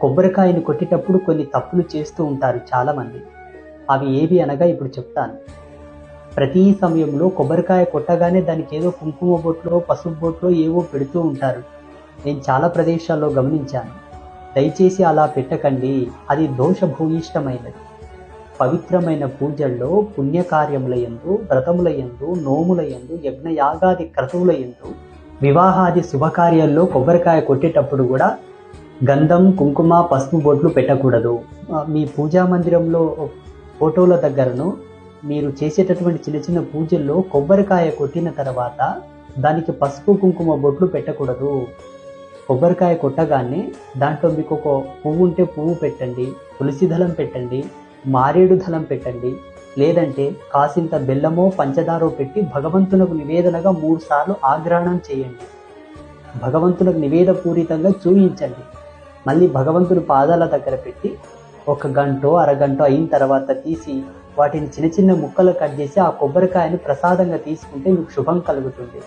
కొబ్బరికాయని కొట్టేటప్పుడు కొన్ని తప్పులు చేస్తూ ఉంటారు చాలామంది. అవి ఏవి అనగా ఇప్పుడు చెప్తాను. ప్రతి సమయంలో కొబ్బరికాయ కొట్టగానే దానికి ఏదో కుంకుమ బొట్లో పసుపు బొట్లో ఏవో పెడుతూ ఉంటారు. నేను చాలా ప్రదేశాల్లో గమనించాను. దయచేసి అలా పెట్టకండి. అది దోషభూయిష్టమైనది. పవిత్రమైన పూజల్లో పుణ్యకార్యముల యందు వ్రతముల యందు నోముల యందు యజ్ఞయాగాది క్రతువుల యందు వివాహాది శుభకార్యాల్లో కొబ్బరికాయ కొట్టేటప్పుడు కూడా గంధం కుంకుమ పసుపు బొట్లు పెట్టకూడదు. మీ పూజా మందిరంలో ఫోటోల దగ్గరను మీరు చేసేటటువంటి చిన్న చిన్న పూజల్లో కొబ్బరికాయ కొట్టిన తర్వాత దానికి పసుపు కుంకుమ బొట్లు పెట్టకూడదు. కొబ్బరికాయ కొట్టగానే దాంట్లో మీకు ఒక పువ్వు ఉంటే పువ్వు పెట్టండి తులసి దళం పెట్టండి మారేడు దళం పెట్టండి లేదంటే కాసింత బెల్లమో పంచదారో పెట్టి భగవంతునకు నివేదనగా మూడు సార్లు ఆగ్రహణం చేయండి. భగవంతునకు నివేదపూరితంగా చూయించండి. మళ్ళీ భగవంతుని పాదాల దగ్గర పెట్టి ఒక గంటో అరగంట అయిన తర్వాత తీసి వాటిని చిన్న చిన్న ముక్కలు కట్ చేసి ఆ కొబ్బరికాయని ప్రసాదంగా తీసుకుంటే మీకు శుభం కలుగుతుంది.